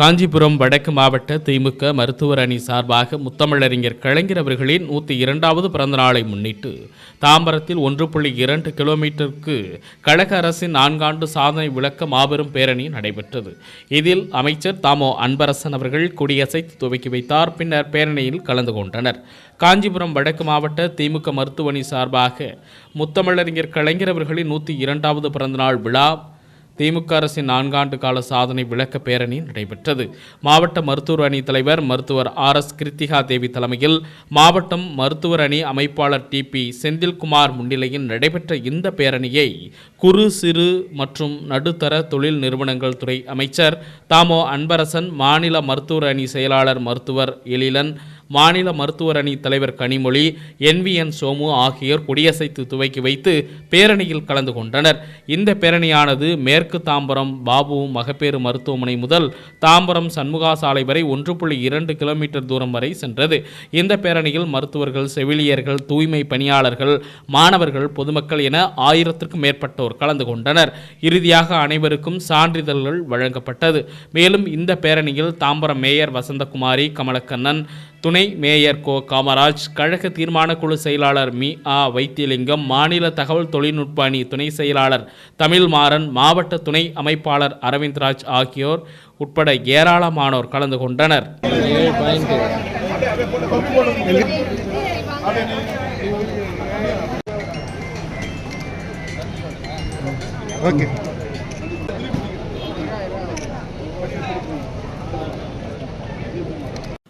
காஞ்சிபுரம் வடக்கு மாவட்ட திமுக மருத்துவர் அணி சார்பாக முத்தமிழறிஞர் கலைஞர் அவர்களின் நூற்றி இரண்டாவது பிறந்த நாளை முன்னிட்டு தாம்பரத்தில் ஒன்று புள்ளி இரண்டு கிலோமீட்டருக்கு கழக அரசின் நான்காண்டு சாதனை விளக்க மாபெரும் பேரணி நடைபெற்றது. இதில் அமைச்சர் தாமோ அன்பரசன் அவர்கள் கொடியசைத்து துவக்கி வைத்தார். பின்னர் பேரணியில் கலந்து கொண்டனர். காஞ்சிபுரம் வடக்கு மாவட்ட திமுக மருத்துவ அணி சார்பாக முத்தமிழறிஞர் கலைஞர் அவர்களின் நூற்றி இரண்டாவது பிறந்தநாள் விழா திமுக அரசின் நான்காண்டு கால சாதனை விளக்க பேரணி நடைபெற்றது. மாவட்ட மருத்துவர் அணி தலைவர் மருத்துவர் ஆர் எஸ் கிருத்திகா தேவி தலைமையில் மாவட்டம் மருத்துவர் அணி அமைப்பாளர் டி பி செந்தில்குமார் முன்னிலையில் நடைபெற்ற இந்த பேரணியை குறு சிறு மற்றும் நடுத்தர தொழில் நிறுவனங்கள் துறை அமைச்சர் தாமோ அன்பரசன் மாநில மருத்துவர் அணி செயலாளர் மருத்துவர் எழிலன் மாநில மருத்துவர் அணி தலைவர் கனிமொழி என் சோமு ஆகியோர் கொடியசைத்து துவக்கி வைத்து பேரணியில் கலந்து கொண்டனர். இந்த பேரணியானது மேற்கு தாம்பரம் பாபு மகப்பேறு மருத்துவமனை முதல் தாம்பரம் சண்முகா சாலை வரை ஒன்று புள்ளி இரண்டு கிலோமீட்டர் தூரம் வரை சென்றது. இந்த பேரணியில் மருத்துவர்கள் செவிலியர்கள் தூய்மை பணியாளர்கள் மாணவர்கள் பொதுமக்கள் என ஆயிரத்திற்கும் மேற்பட்டோர் கலந்து கொண்டனர். இறுதியாக அனைவருக்கும் சான்றிதழ்கள் வழங்கப்பட்டது. மேலும் இந்த பேரணியில் தாம்பரம் மேயர் வசந்தகுமாரி கமலக்கண்ணன் துணை மேயர் கோ காமராஜ் கழக தீர்மான குழு செயலாளர் மி. ஆ. வைத்தியலிங்கம் மாநில தகவல் தொழில்நுட்ப அணி துணை செயலாளர் தமிழ்மாறன் மாவட்ட துணை அமைப்பாளர் அரவிந்த்ராஜ் ஆகியோர் உட்பட ஏராளமானோர் கலந்து கொண்டனர். ஓகே.